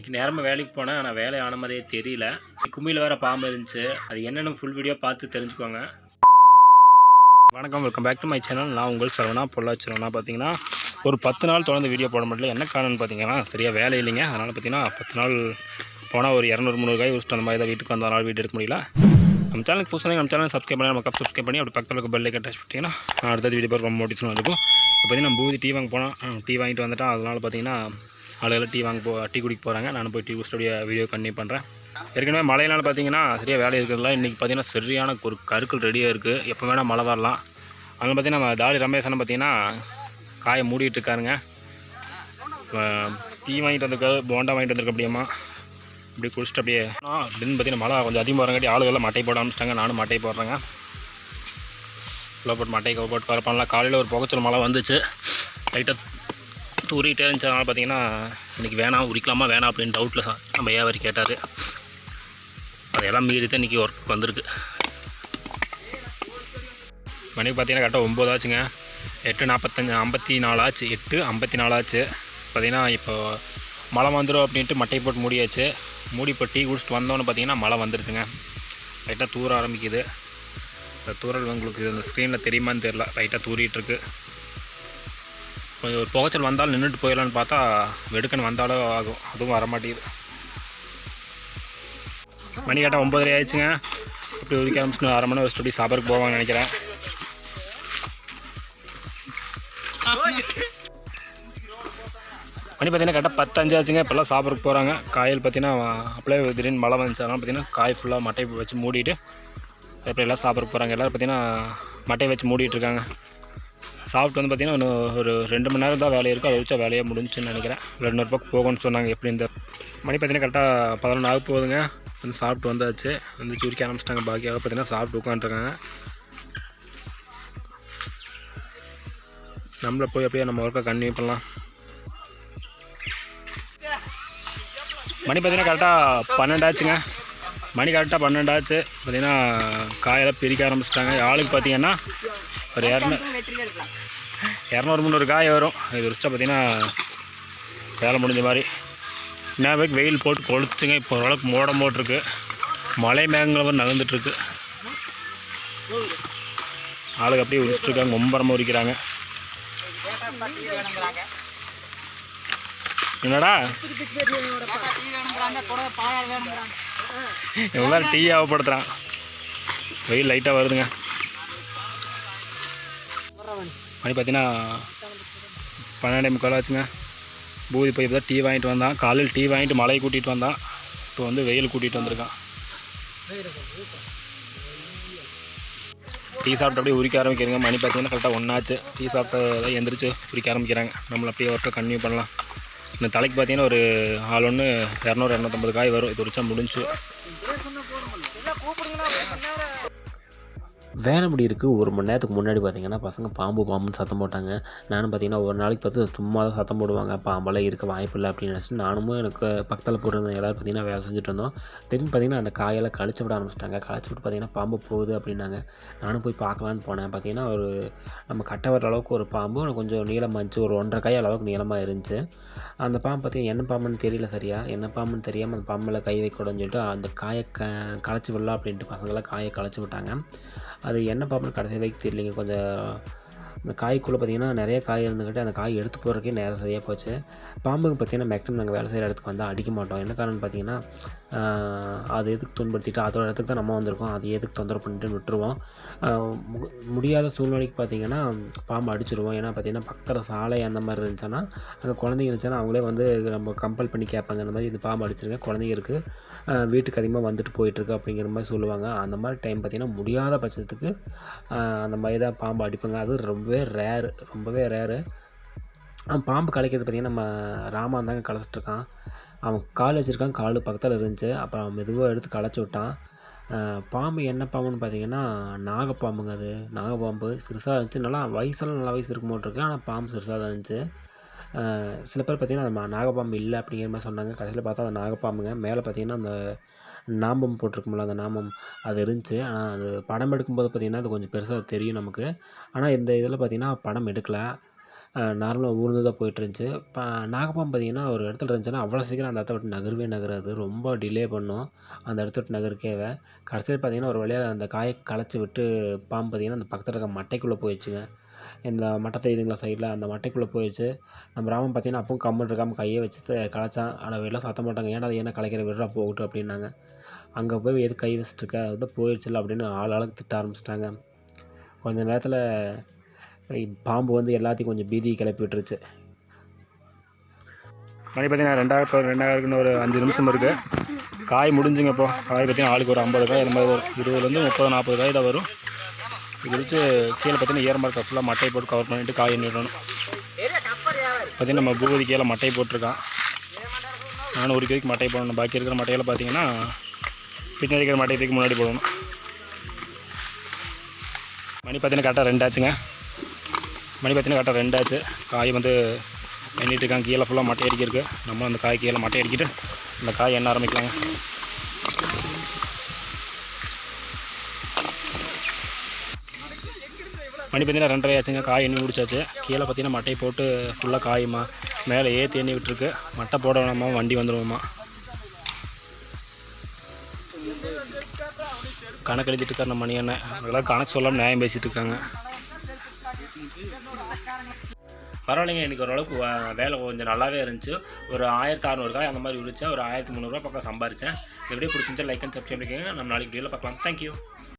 இன்றைக்கி நேரமாக வேலைக்கு போனேன் ஆனால் வேலை ஆன மாதிரியே தெரியல. கும்மியில் வேறு பாம்பு இருந்துச்சு. அது என்னென்னு ஃபுல் வீடியோ பார்த்து தெரிஞ்சுக்கோங்க. வணக்கம் welcome back to my channel நான் உங்கள் சரவணா பொள்ளாச்சிரவனா பார்த்தீங்கன்னா ஒரு பத்து நாள் தொடர்ந்து வீடியோ போட முடியல. என்ன காரணம்னு பார்த்தீங்கன்னா சரியாக வேலை இல்லைங்க. அதனால் பார்த்தீங்கன்னா பத்து நாள் போனால் ஒரு இரநூறு முந்நூறு காய் வச்சுட்டு அந்த மாதிரி தான் வீட்டுக்கு வந்தனால வீடு எடுக்க முடியல. நம்ம சேனலுக்கு புதுசாக நம்ம சேனல் சப்ஸ்கிரைப் பண்ணி நம்ம சப்ஸ்கிரைப் பண்ணி அப்படி பக்கத்தில் இருக்க பெல்லை டச் பண்ணிட்டீங்கன்னா நான் அடுத்தது வீடியோ போகிற ரொம்ப நோட்டிஃபிகேஷன் இருக்கும் இப்போ பார்த்தீங்கன்னா பூதி டீ வாங்க போனோம். டீ வாங்கிட்டு வந்துட்டால் அதனால் பார்த்தீங்கன்னா ஆளுகள் டீ வாங்க போ டீ குடிக்க போகிறாங்க நானும் போய் டீ குடிச்சுடைய வீடியோ கண்டினியூ பண்ணுறேன் ஏற்கனவே மழையினால் பார்த்தீங்கன்னா சரியாக வேலை இருக்கிறதுல இன்றைக்கி பார்த்தீங்கன்னா சரியான ஒரு கருக்கள் ரெடியாக இருக்குது எப்போ வேணால் மழை வரலாம். அங்கே பார்த்தீங்கன்னா நம்ம தாடி ரமேஷன் பார்த்தீங்கன்னா காயை மூடிட்டு இருக்காருங்க. டீ வாங்கிட்டு வந்திருக்காரு போண்டா வாங்கிட்டு வந்திருக்க அப்படியேம்மா. இப்படி குடிச்சிட்டு அப்படியே ஆ, அப்படின்னு பார்த்தீங்கன்னா மழை கொஞ்சம் அதிகமாக வரங்காட்டி ஆளுகள்லாம் மட்டை போட ஆரம்பிச்சிட்டாங்க. நானும் மட்டை போடுறேங்க. ஃபுல்லாக போட்டு மட்டை போட்டு வர காலையில் ஒரு புகச்சல் மழை வந்துச்சு. லைட்டாக தூரிட்டே இருந்துச்சதுனால பார்த்தீங்கன்னா இன்றைக்கி வேணாம் உரிக்கலாமா வேணாம் அப்படின்னு டவுட்டில் நம்ம ஏவாரி கேட்டார். அதையெல்லாம் மீறி தான் இன்றைக்கி ஒர்க் வந்திருக்கு. மணிக்கு பார்த்தீங்கன்னா கரெக்டாக ஒம்பது ஆச்சுங்க. எட்டு நாற்பத்தஞ்சு ஐம்பத்தி நாலு ஆச்சு. எட்டு ஐம்பத்தி நாலு ஆச்சு. பார்த்தீங்கன்னா இப்போ மழை வந்துடும் அப்படின்ட்டு மட்டை போட்டு மூடியாச்சு. மூடி இப்போ டீ குடிச்சிட்டு வந்தோன்னு பார்த்தீங்கன்னா மழை வந்துருச்சுங்க. லைட்டாக தூர ஆரம்பிக்குது. இந்த தூரல் உங்களுக்கு இந்த ஸ்க்ரீனில் தெரியுமான்னு தெரில லைட்டாக தூரிகிட்ருக்கு கொஞ்சம் ஒரு புகைச்சல் வந்தாலும் நின்றுட்டு போயிடலான்னு பார்த்தா வெடுக்கன்னு வந்தாலும் ஆகும். அதுவும் வர மாட்டேங்குது மணி கேட்டால் ஒம்பதரை ஆயிடுச்சுங்க. அப்படி ஒதுக்கி ஆரம்பிச்சுன்னு அரை மணி ஒரு ஸ்டடி சாப்பாடுக்கு போவாங்கன்னு நினைக்கிறேன். மணி பார்த்தீங்கன்னா கரெக்டாக பத்தஞ்சு ஆச்சுங்க இப்போல்லாம் சாப்பிட்றக்கு போகிறாங்க காயில் பார்த்தீங்கன்னா அப்படியே திடீர்னு மழை வந்துச்சு அதனால் பார்த்தீங்கன்னா காய் ஃபுல்லாக மட்டை வச்சு மூடிட்டு அப்புறம் எல்லாம் சாப்பிட்றக்கு போகிறாங்க எல்லோரும் பார்த்தீங்கன்னா மட்டையை வச்சு மூடிட்டு இருக்காங்க. சாப்பிட்டு வந்து பார்த்தீங்கன்னா இன்னும் ஒரு ரெண்டு மணி நேரம் தான் வேலை இருக்கும் அதை வச்சா வேலையாக முடிஞ்சுன்னு நினைக்கிறேன். ரெண்டு ரூபாய்க்கு போகணும்னு சொன்னாங்க. எப்படி இந்த மணி பார்த்தீங்கன்னா கரெக்டாக பதினொன்று ஆக போகுதுங்க. வந்து சாப்பிட்டு வந்தாச்சு. வந்து சுருக்கி ஆரம்பிச்சிட்டாங்க. பாக்கியாக பார்த்தீங்கன்னா சாப்பிட்டு உட்காந்துருக்காங்க. நம்மளை போய் அப்படியே நம்ம ஒர்க்கை கன்டினியூ பண்ணலாம். மணி பார்த்தீங்கன்னா கரெக்டாக பன்னெண்டாச்சுங்க மணி கரெக்டாக பன்னெண்டாச்சு பார்த்தீங்கன்னா காயெல்லாம் பிரிக்க ஆரம்பிச்சிட்டாங்க. ஆளுக்கு பார்த்தீங்கன்னா ஒரு இரநூ இரநூறு முந்நூறு காய் வரும். இது வச்சா பார்த்தீங்கன்னா வேலை முடிஞ்ச மாதிரி. என்ன போய் வெயில் போட்டு கொளுத்துங்க. இப்போ ஓரளவுக்கு மோடம் போட்டிருக்கு. மழை மேகங்கள் வந்து நகர்ந்துட்டுருக்கு. ஆளுக்கு அப்படியே உரிச்சிட்ருக்காங்க ஒம்பரமாக உரிக்கிறாங்க. என்னடா? எவ்வளோ டீ ஆகப்படுத்துகிறான் வெயில் லைட்டாக வருதுங்க. மணி பார்த்தீங்கன்னா பன்னெண்டே முக்கால் ஆச்சுங்க. பூதி போய் தான் டீ வாங்கிட்டு வந்தான். காலையில் டீ வாங்கிட்டு மலையை கூட்டிகிட்டு வந்தான். இப்போ வந்து வெயில் கூட்டிகிட்டு வந்திருக்கான். டீ சாப்பிட்டு அப்படியே உரிக்க ஆரம்பிக்கிறீங்க. மணி பார்த்தீங்கன்னா கரெக்டாக ஒன்றாச்சு டீ சாப்பிட்டு எந்திரிச்சு உரிக்க ஆரம்பிக்கிறாங்க. நம்மளை அப்படியே ஒர்க்கை கன்டினியூ பண்ணலாம். இந்த தலைக்கு பார்த்தீங்கன்னா ஒரு ஆள் ஒன்று இரநூறு இரநூத்தம்பது காய் வரும். இது உரிச்சா முடிஞ்சு வேலை இருக்குது ஒரு மணி நேரத்துக்கு முன்னாடி பார்த்தீங்கன்னா பசங்க பாம்பு பாம்புன்னு சத்தம் போட்டாங்க. நானும் பார்த்தீங்கன்னா ஒரு நாளைக்கு பார்த்து சும்மா தான் சத்தம் போடுவாங்க. பாம்பெல்லாம் இருக்க வாய்ப்பு இல்லை அப்படின்னு நினச்சிட்டு நானும் எனக்கு பக்கத்தில் போட்டிருந்த எல்லாரும் பார்த்தீங்கன்னா வேலை செஞ்சுட்டு இருந்தோம். திடீர்னு பார்த்தீங்கன்னா அந்த காயெல்லாம் கழிச்சு விட ஆரம்பிச்சிட்டாங்க. கழிச்சு விட்டு பார்த்தீங்கன்னா பாம்பு போகுது அப்படின்னாங்க. நானும் போய் பார்க்கலான்னு போனேன். பார்த்தீங்கன்னா ஒரு நம்ம கட்டை வர அளவுக்கு ஒரு பாம்பு கொஞ்சம் நீளமாக இருந்துச்சு. ஒரு ஒன்றரை காய் அளவுக்கு நீளமாக இருந்துச்சு. அந்த பாம்பு பார்த்தீங்கன்னா என்ன பாம்புன்னு தெரியல சரியா. என்ன பாம்புன்னு தெரியாமல் அந்த பாம்பில் கை வைக்கூடாதுன்னு சொல்லிட்டு அந்த காயை க களைச்சி விடலாம் அப்படின்ட்டு பசங்களாம் காயை களைச்சி விட்டாங்க. அது என்ன பார்ப்பனு கடைசி வரைக்கும் தெரியலிங்க. கொஞ்சம் இந்த காய்க்குள்ளே பார்த்தீங்கன்னா நிறைய காய் இருந்துக்கிட்டு அந்த காய் எடுத்து போடுறதுக்கே நேரம் சரியாக போச்சு. பாம்புக்கு பார்த்தீங்கன்னா மேக்ஸிமம் நாங்கள் வேலை செய்கிற இடத்துக்கு வந்தால் அடிக்க மாட்டோம். என்ன காரணம்னு பார்த்தீங்கன்னா அது எதுக்கு துன்படுத்திட்டு அதோட இடத்துக்கு தான் நம்ம வந்திருக்கோம். அது எதுக்கு தொந்தரவு பண்ணிட்டு விட்டுருவோம். மு- முடியாத சூழ்நிலைக்கு பார்த்தீங்கன்னா பாம்பு அடிச்சிருவோம். ஏன்னா பார்த்தீங்கன்னா பக்கத்தில் சாலை அந்த மாதிரி இருந்துச்சுன்னா அங்கே குழந்தைங்க இருந்துச்சுன்னா அவங்களே வந்து நம்ம கம்பல் பண்ணி கேட்பாங்க இந்த மாதிரி இந்த பாம்பு அடிச்சிருங்க குழந்தைங்க இருக்குது வீட்டுக்கு அதிகமாக வந்துட்டு போயிட்டுருக்கு அப்படிங்கிற மாதிரி சொல்லுவாங்க. அந்த மாதிரி டைம் பார்த்தீங்கன்னா முடியாத பட்சத்துக்கு அந்த மாதிரி தான் பாம்பு அடிப்பாங்க. அது ரொம்பவே ரேரு ரொம்பவே ரேரு பாம்பு கலைக்கிறது பார்த்திங்கன்னா நம்ம ராமான் தாங்க கலைச்சிட்ருக்கான். அவன் கால் வச்சுருக்கான் கால் பக்கத்தில் இருந்துச்சு. அப்புறம் அவன் மெதுவாக எடுத்து களைச்சி விட்டான். பாம்பு என்ன பாம்புன்னு பார்த்தீங்கன்னா நாகப்பாம்புங்க அது. நாகப்பாம்பு சிறுசாக இருந்துச்சு. நல்லா வயசெல்லாம் நல்லா வயசு இருக்கும் போட்டிருக்கு ஆனால் பாம்பு சிறுசாக தான் இருந்துச்சு. சில பேர் பார்த்தீங்கன்னா அது நாகப்பாம்பு இல்லை அப்படிங்கிற மாதிரி சொன்னாங்க. கடைசியில் பார்த்தா அது நாகப்பாம்புங்க. மேலே பார்த்தீங்கன்னா அந்த நாமம் போட்டிருக்கும்ல அந்த நாமம் அது இருந்துச்சு. ஆனால் அது படம் எடுக்கும்போது பார்த்திங்கன்னா அது கொஞ்சம் பெருசாக தெரியும் நமக்கு. ஆனால் இந்த இதில் பார்த்திங்கன்னா படம் எடுக்கலை. நார்மலாக ஊர்ந்து தான் போயிட்டுருந்துச்சு. இப்போ நாகப்பாம்பு பார்த்தீங்கன்னா ஒரு இடத்துல இருந்துச்சுன்னா அவ்வளோ சீக்கிரம் அந்த இடத்த விட்டு நகர்வே நகராது. ரொம்ப டிலே பண்ணும். அந்த இடத்த விட்டு நகருக்கேவை கடைசியில் பார்த்தீங்கன்னா ஒரு வழியாக அந்த காயை களைச்சி விட்டு பாம்பு பார்த்தீங்கன்னா அந்த பக்கத்தில் இருக்க மட்டைக்குள்ளே போயிடுச்சுங்க. இந்த மட்டை தெரியுதுங்களா சைடில் அந்த மட்டைக்குள்ளே போயிடுச்சு. நம்ம ராமன் பார்த்தீங்கன்னா அப்பவும் கம்மல் இருக்காமல் கையை வச்சு களைச்சான் ஆனால் வெளில சத்தம் மாட்டாங்க. ஏன்னா அதை என்ன கலைக்கிற? விடுறா போகட்டும் அப்படின்னாங்க. அங்கே போய் எது கை வச்சுட்டு இருக்க? அது போயிடுச்சுல அப்படின்னு ஆள் ஆளுக்கு திட்ட ஆரம்பிச்சிட்டாங்க. கொஞ்ச நேரத்தில் பாம்பு வந்து எல்லாத்தையும் கொஞ்சம் பீதி கிளப்பி விட்டுருச்சு. மணி பார்த்தீங்கன்னா ரெண்டாயிரம் ரெண்டாயிரத்துக்குன்னு ஒரு அஞ்சு நிமிஷம் இருக்குது காய் முடிஞ்சுங்க இப்போ. காய் பார்த்தீங்கன்னா ஆளுக்கு ஒரு ஐம்பது காய் இந்த மாதிரி வரும். இருபதுலேருந்து முப்பது நாற்பது காய் தான் வரும். இது வச்சு கீழே பார்த்தீங்கன்னா ஈரமரத்தை ஃபுல்லாக மட்டை போட்டு கவர் பண்ணிவிட்டு காய் எண்ணிடணும் பார்த்தீங்கன்னா நம்ம பூவதி கீழே மட்டை போட்டிருக்கான். நானும் ஒரு கேக்கு மட்டை போடணும். பாக்கி இருக்கிற மட்டையில் பார்த்தீங்கன்னா பின்னாடி இருக்கிற மட்டை தூக்கி முன்னாடி போடணும். மணி பார்த்தீங்கன்னா கரெக்டாக ரெண்டாச்சுங்க. மணி பார்த்தீங்கன்னா கரெக்டாக ரெண்டாச்சு. காய் வந்து எண்ணிட்டு இருக்காங்க கீழே ஃபுல்லாக மட்டை அடிக்கிருக்கு நம்ம அந்த காய் கீழே மட்டை அடிக்கிட்டு அந்த காய் எண்ண ஆரம்பிக்கலாங்க. மணி பார்த்தீங்கன்னா ரெண்டரை ஆச்சுங்க. காய் எண்ணி முடிச்சாச்சு. கீழே பார்த்தீங்கன்னா மட்டையை போட்டு ஃபுல்லாக காயுமா. மேலே ஏற்றி எண்ணி விட்டுருக்கு. மட்டை போட வேணாமா? வண்டி வந்துடுவோமா கணக்கு எழுதிட்டு இருக்கார் நம்ம மணி அண்ணன் அதெல்லாம் கணக்கு சொல்லாமல் நியாயம் பேசிகிட்டு இருக்காங்க. பரவாயில்லைங்க. இன்றைக்கி ஓரளவுக்கு வேலை கொஞ்சம் நல்லாவே இருந்துச்சு. ஒரு ஆயிரத்தி அறநூறுபாய் அந்த மாதிரி உரிச்சேன் ஒரு ஆயிரத்தி முந்நூறுரூவா பக்கம் சம்பாரிச்சேன். எப்படியே பிடிச்சிருந்தா லைக் அண்ட் சப்ஸ்கிரைப் பண்ணிக்கோங்க. நம்ம நாளைக்கு வீடியோவில் பார்க்கலாம். தேங்க்யூ